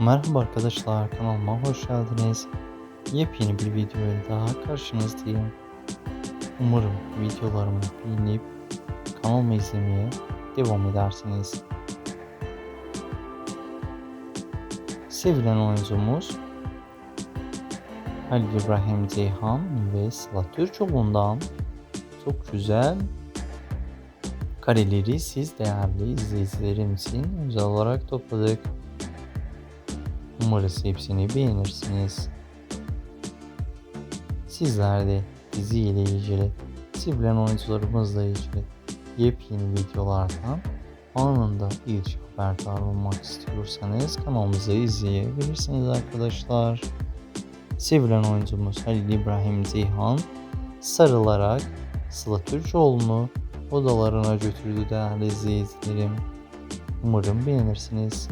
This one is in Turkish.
Merhaba arkadaşlar kanalıma hoş geldiniz. Yepyeni bir video ile daha karşınızdayım. Umarım videolarımı beğenip kanalımı izlemeye devam edersiniz. Sevilen oyuncumuz Halil İbrahim Ceyhan ve Sıla Türkoğlu'ndan çok güzel kareleri siz değerli izleyicilerim için özel olarak topladık. Umarız hepsini beğenirsiniz. Sizler de dizi ile ilgili, sevilen oyuncularımızla ilgili yepyeni videolardan anında ilk haberdar olmak istiyorsanız kanalımızı izleyebilirsiniz arkadaşlar. Sevilen oyuncumuz Halil İbrahim Ceyhan sarılarak Sıla Türkoğlu'nu odalarına götürdü değerli izleyicilerim. Umarım beğenirsiniz.